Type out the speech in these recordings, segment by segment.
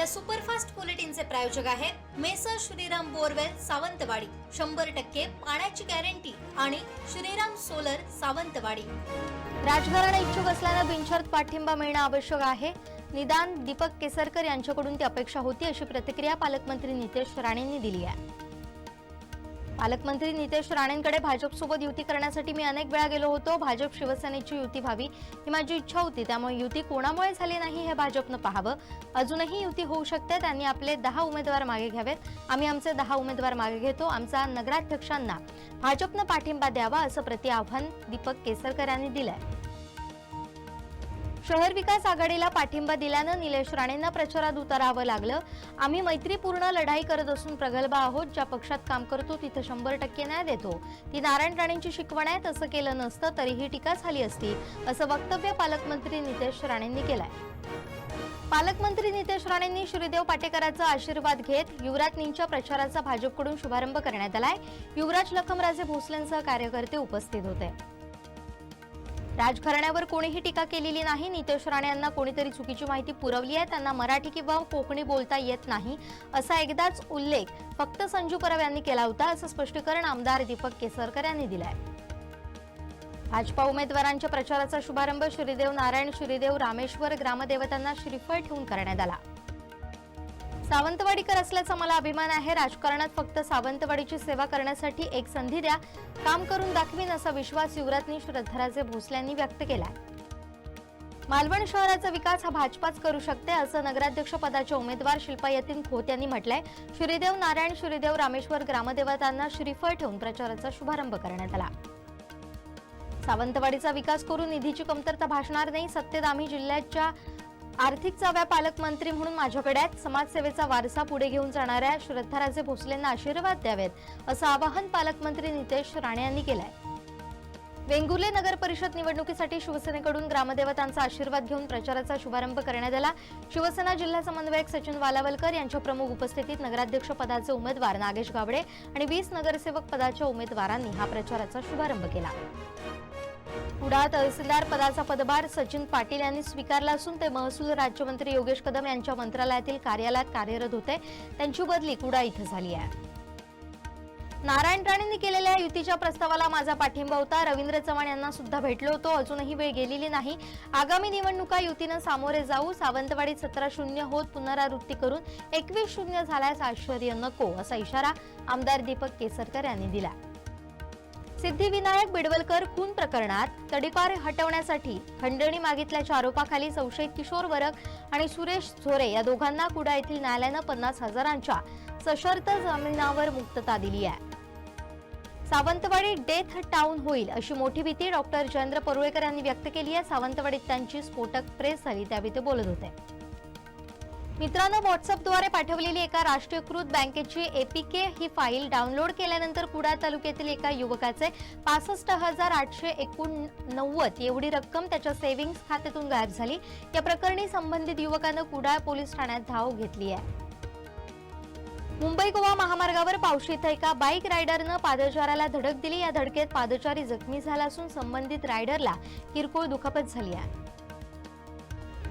या सुपरफास्ट बुलेटिनचे प्रायोजक आहेत मेसर श्रीराम बोरवेल सावंतवाडी. शंभर टक्के पाण्याची गॅरंटी आणि श्रीराम सोलर सावंतवाडी. राजकारण इच्छुक असल्यानं बिनशर्त पाठिंबा मिळणं आवश्यक आहे. निदान दीपक केसरकर यांच्याकडून ती अपेक्षा होती अशी प्रतिक्रिया पालकमंत्री नितेश राणेंनी दिली आहे. पालकमंत्री नितेश राणेंकडे भाजपसोबत युती करण्यासाठी मी अनेक वेळा गेलो होतो. भाजप शिवसेनेची युती व्हावी ही माझी इच्छा होती. त्यामुळे युती कोणामुळे झाली नाही हे भाजपनं पाहावं. अजूनही युती होऊ शकते. त्यांनी आपले दहा उमेदवार मागे घ्यावेत. आम्ही आमचे दहा उमेदवार मागे घेतो. आमचा नगराध्यक्षांना भाजपनं पाठिंबा द्यावा असं प्रति आव्हान दीपक केसरकर यांनी दिलंय. शहर विकास आघाडीला पाठिंबा दिल्यानं निलेश राणेंना प्रचारात उतरावं लागलं. आम्ही मैत्रीपूर्ण लढाई करत असून प्रगल्भ आहोत. ज्या पक्षात काम करतो तिथं शंभर टक्के न्याय देतो. ती नारायण राणेंची शिकवण आहे तसं केलं नसतं तरीही टीका झाली असती असं वक्तव्य पालकमंत्री नितेश राणेंनी केलंय. पालकमंत्री नितेश राणेंनी श्रीदेव पाटेकरांचा आशीर्वाद घेत युवराजनींच्या प्रचाराचा भाजपकडून शुभारंभ करण्यात आलाय. युवराज लखमराजे भोसलेंसह कार्यकर्ते उपस्थित होते. राजघराण्यावर कोणीही टीका केलेली नाही. नितेश राणे यांना कोणीतरी चुकीची माहिती पुरवली आहे. त्यांना मराठी किंवा कोकणी बोलता येत नाही असा एकदाच उल्लेख फक्त संजू परब यांनी केला होता असं स्पष्टीकरण आमदार दीपक केसरकर यांनी दिलंय. भाजपा उमेदवारांच्या प्रचाराचा शुभारंभ श्रीदेव नारायण श्रीदेव रामेश्वर ग्रामदेवतांना श्रीफळ ठेवून करण्यात आला. सावंतवाडीकर असल्याचा मला अभिमान आहे. राजकारणात फक्त सावंतवाडीची सेवा करण्यासाठी एक संधी द्या. काम करून दाखवीन असा विश्वास युवराजनी श्रद्धाराजे भोसल्यांनी व्यक्त केलाय. मालवण शहराचा विकास हा भाजपाच करू शकते असं नगराध्यक्ष पदाचे उमेदवार शिल्पा यतीन खोत यांनी म्हटलंय. श्रीदेव नारायण श्रीदेव रामेश्वर ग्रामदेवतांना श्रीफळ ठेवून प्रचाराचा शुभारंभ करण्यात आला. सावंतवाडीचा विकास करून निधीची कमतरता भासणार नाही. सत्तेत आम्ही जिल्ह्याच्या आर्थिक चाव्या पालकमंत्री म्हणून माझ्याकडे आहेत. समाजसेवेचा वारसा पुढे घेऊन जाणाऱ्या श्रद्धाराजे भोसलेंना आशीर्वाद द्यावेत असं आवाहन पालकमंत्री नितेश राणे यांनी केलंय. वेंगुर्ले नगर परिषद निवडणुकीसाठी शिवसेनेकडून ग्रामदेवतांचा आशीर्वाद घेऊन प्रचाराचा शुभारंभ करण्यात आला. शिवसेना जिल्हा समन्वयक सचिन वालावलकर यांच्या प्रमुख उपस्थितीत नगराध्यक्ष पदाचे उमेदवार नागेश गावडे आणि वीस नगरसेवक पदाच्या उमेदवारांनी हा प्रचाराचा शुभारंभ केला. कुडाळ तहसीलदार पदाचा पदभार सचिन पाटील यांनी स्वीकारला असून ते महसूल राज्यमंत्री योगेश कदम यांच्या मंत्रालयातील कार्यालयात कार्यरत होते. त्यांची बदली कुडाळ इथं झाली आहे. नारायण राणेंनी केलेल्या युतीच्या प्रस्तावाला माझा पाठिंबा होता. रवींद्र चव्हाण यांना सुद्धा भेटलो होतो. अजूनही वेळ गेलेली नाही. आगामी निवडणुका युतीनं सामोरे जाऊ. सावंतवाडीत सतरा शून्य होत पुनरावृत्ती करून एकवीस शून्य झाल्यास आश्चर्य नको असा इशारा आमदार दीपक केसरकर यांनी दिला. सिद्धिविनायक बिडवलकर खून प्रकरणात तडीपार हटवण्यासाठी खंडणी मागितल्याच्या आरोपाखाली संशयित किशोर वरक आणि सुरेश झोरे या दोघांना कुडा येथील न्यायालयानं पन्नास हजारांच्या सशर्त जामिनावर मुक्तता दिली आहे. सावंतवाडी डेथ टाऊन होईल अशी मोठी भीती डॉक्टर जयेंद्र परुळेकर यांनी व्यक्त केली आहे. सावंतवाडीत त्यांची स्फोटक प्रेस झाली त्यावेळी ते बोलत होते. मित्रांनो व्हॉट्सअपद्वारे पाठवलेली एका राष्ट्रीयकृत बँकेची एपीके ही फाईल डाउनलोड केल्यानंतर कुडाळ तालुक्यातील एका युवकाचे पासष्ट हजार आठशे एकोणनव्वद एवढी रक्कम त्याच्या सेव्हिंग्स खात्यातून गायब झाली. या प्रकरणी संबंधित युवकानं कुडाळ पोलीस ठाण्यात धाव घेतली आहे. मुंबई गोवा महामार्गावर पावशी इथं एका बाईक रायडरनं पादचाराला धडक दिली. या धडकेत पादचारी जखमी झाला असून संबंधित रायडरला किरकोळ दुखापत झाली आहे.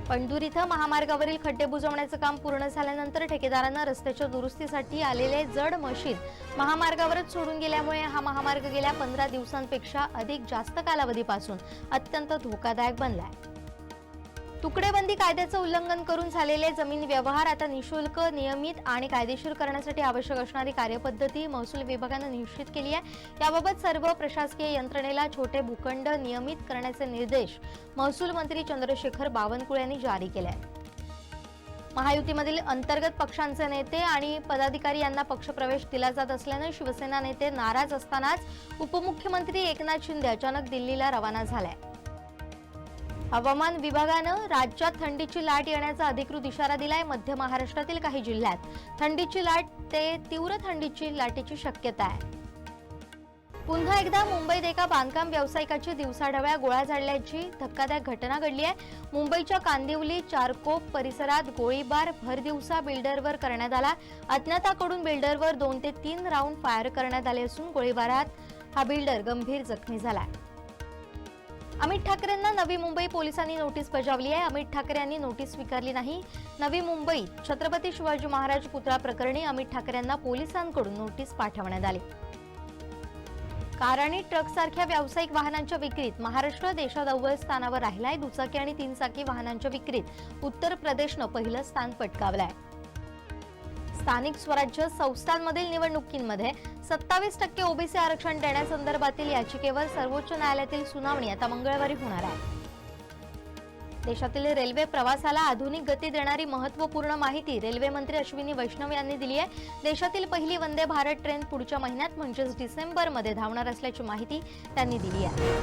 पणदूर इथं महामार्गावरील खड्डे बुजवण्याचं काम पूर्ण झाल्यानंतर ठेकेदारानं रस्त्याच्या दुरुस्तीसाठी आलेले जड मशीन महामार्गावरच सोडून गेल्यामुळे हा महामार्ग गेल्या पंधरा दिवसांपेक्षा अधिक जास्त कालावधीपासून अत्यंत धोकादायक बनलाय. तुकडेबंदी कायद्याचं उल्लंघन करून झालेले जमीन व्यवहार आता निशुल्क नियमित आणि कायदेशीर करण्यासाठी आवश्यक असणारी कार्यपद्धती महसूल विभागानं निश्चित केली आहे. याबाबत सर्व प्रशासकीय यंत्रणेला छोटे भूखंड नियमित करण्याचे निर्देश महसूल मंत्री चंद्रशेखर बावनकुळे यांनी जारी केले आहेत. महायुतीमधील अंतर्गत पक्षांचे नेते आणि पदाधिकारी यांना पक्षप्रवेश दिला जात असल्यानं शिवसेना नेते नाराज असतानाच उपमुख्यमंत्री एकनाथ शिंदे अचानक दिल्लीला रवाना झालाय हवामान विभागानं राज्यात थंडीची लाट येण्याचा अधिकृत इशारा दिलाय मध्य महाराष्ट्रातील काही जिल्ह्यात. थंडीची लाट ते तीव्र थंडीची लाटेची शक्यता आहे. पुन्हा एकदा मुंबईत एका बांधकाम व्यावसायिकाची दिवसाढवळ्या गोळ्या झाडल्याची धक्कादायक घटना घडली आहे. मुंबईच्या कांदिवली चारकोप परिसरात गोळीबार भरदिवसा बिल्डरवर करण्यात आला. अज्ञाताकडून बिल्डरवर दोन ते तीन राऊंड फायर करण्यात आले असून गोळीबारात हा बिल्डर गंभीर जखमी झाला आहे अमित ठाकरेंना नवी मुंबई पोलिसांनी नोटीस बजावली आहे. अमित ठाकरे यांनी नोटीस स्वीकारली नाही. नवी मुंबईत छत्रपती शिवाजी महाराज पुतळा प्रकरणी अमित ठाकरेंना पोलिसांकडून नोटीस पाठवण्यात आली. कार आणि ट्रकसारख्या व्यावसायिक वाहनांच्या विक्रीत महाराष्ट्र देशात अव्वल स्थानावर राहिलाय. दुचाकी आणि तीन चाकी वाहनांच्या विक्रीत उत्तर प्रदेशनं पहिलं स्थान पटकावलं आहे स्थानिक स्वराज्य संस्थांमधील निवडणुकींमध्ये सत्तावीस टक्के ओबीसी आरक्षण देण्यासंदर्भातील याचिकेवर सर्वोच्च न्यायालयातील सुनावणी आता मंगळवारी होणार आहे. देशातील रेल्वे प्रवासाला आधुनिक गती देणारी महत्त्वपूर्ण माहिती रेल्वे मंत्री अश्विनी वैष्णव यांनी दिली आहे. देशातील पहिली वंदे भारत ट्रेन पुढच्या महिन्यात म्हणजेच डिसेंबरमध्ये धावणार असल्याची माहिती त्यांनी दिली आहे.